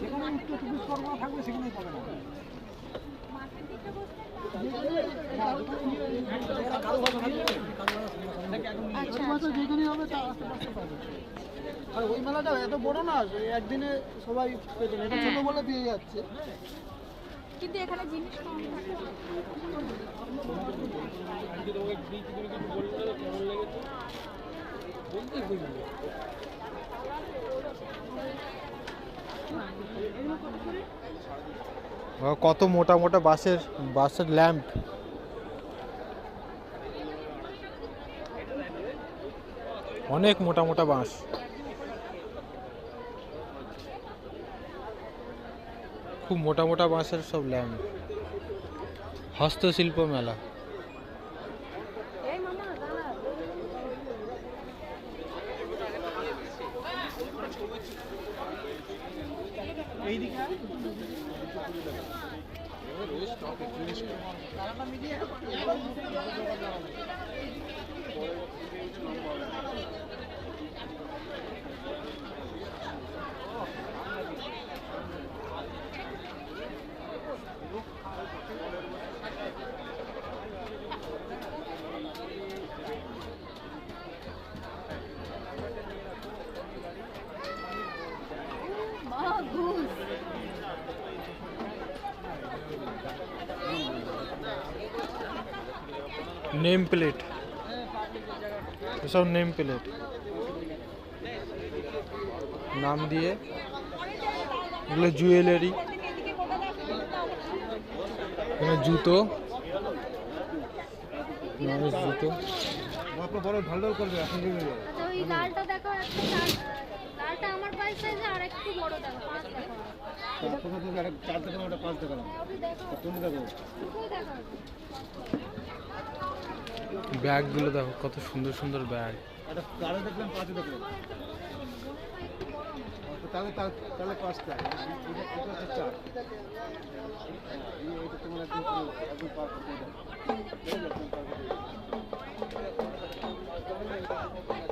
যেখানে একটু চব্বিশ পরগনা থাকবে সেখানেই পাবে না আচ্ছা হবে তার আশেপাশে পাবে আর ওই মেলাটা এত বড় না একদিনে সবাই পেতে এটা ছোট বলে পেয়ে যাচ্ছে। কিন্তু এখানে জিনিস কম থাকে কত মোটা মোটা বাসের বাসের ল্যাম্প। অনেক মোটা মোটা বাঁশ। খুব মোটা মোটা বাঁশের সব ল্যাম্প হস্তশিল্প মেলা এই নেম প্লেট এসব নেম প্লেট নাম দিয়ে এগুলো জুয়েলারি এখানে জুতো মানুষ জুতো বড় ঢাল ঢাল করবে এখন পায়ের সাইজে দেখো পাঁচ দেখো দেখো তুমি দেখো ব্যাগগুলো দেখো, কত সুন্দর সুন্দর ব্যাগ। একটা গাড়ি দেখলাম পাঁচে দেখলাম তাহলে তাহলে পাঁচটা এটা এটা হচ্ছে চার এটা